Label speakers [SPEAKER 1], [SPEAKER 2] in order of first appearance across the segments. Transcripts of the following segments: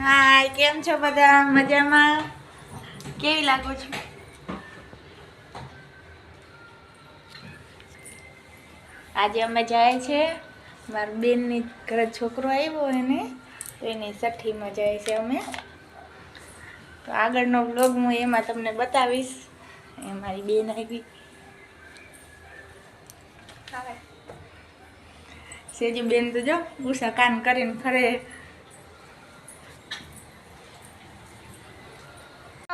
[SPEAKER 1] હાય કેમ છો બધા? મજામાં? કેવી લાગો છો? આજે અમે જાય છે. મારા બેનની ઘરે છોકરો આવ્યો એને તો એની સઠ્ઠીમાં જાય છે અમે. તો આગળનો વ્લોગ હું એમાં તમને બતાવીશ. એ મારી બેન આવી. સેજી બેન તો જો ઉષા કાન કરીને ફરે.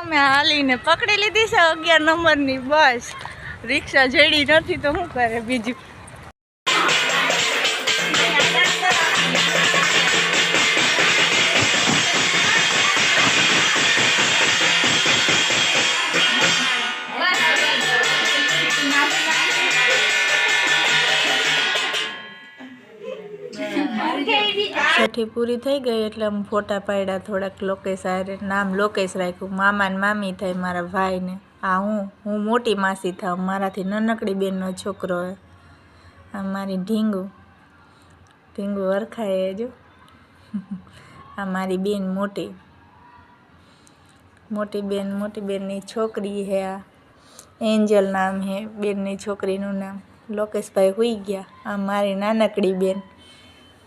[SPEAKER 1] અમે હાલીને પકડી લીધી છે અગિયાર નંબરની બસ. રિક્ષા જડી નથી તો શું કરે બીજું? છઠ્ઠી પૂરી થઈ ગઈ એટલે અમે ફોટા પાડ્યા થોડાક લોકેશ આરે નામ લોકેશ રાખ્યું. મામા ને મામી થાય મારા ભાઈને. આ હું હું મોટી માસી થાવ. મારાથી નાનકડી બેનનો છોકરો હે આ મારી ઢીંગુ. ઢીંગુ વરખાય જો. આ મારી બેન મોટી. મોટી બેન, મોટી બેનની છોકરી હે આ. એન્જલ નામ હે બેનની છોકરીનું નામ. લોકેશભાઈ હોઈ ગયા. આ મારી નાનકડી બેન.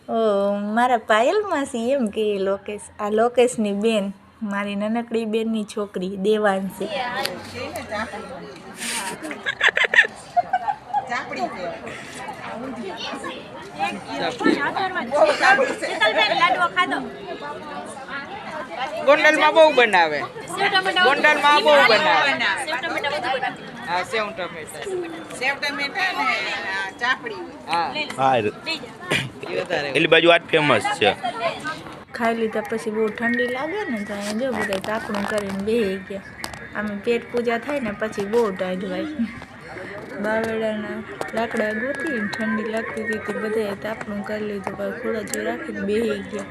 [SPEAKER 1] મારા પાયલ માસી એમ કે લોકેશ આ લોકેશની બેન મારી નાનકડી બેનની છોકરી દેવાંશી
[SPEAKER 2] ગોંડલમાં બહુ બનાવે. ગોંડલમાં બહુ બનાવે. હા સેવ ટમેટા. સેવ ટમેટા ને ચાપડી. હા.
[SPEAKER 3] એટલી બાજુ આ ફેમસ છે.
[SPEAKER 1] ખાઈ લીધા પછી બહુ ઠંડી લાગે ને તો અહીંયા જો બધા તાપણું કરીને બેસી ગયા. આમ પેટ પૂજા થાય ને પછી બહુ ટાઈટ હોય. બાવડાના લાકડા ગોતી ઠંડી લાગતી હતી તો બધાએ તાપણું કરી લીધું પછી થોડા જો રાખીને બેસી ગયા.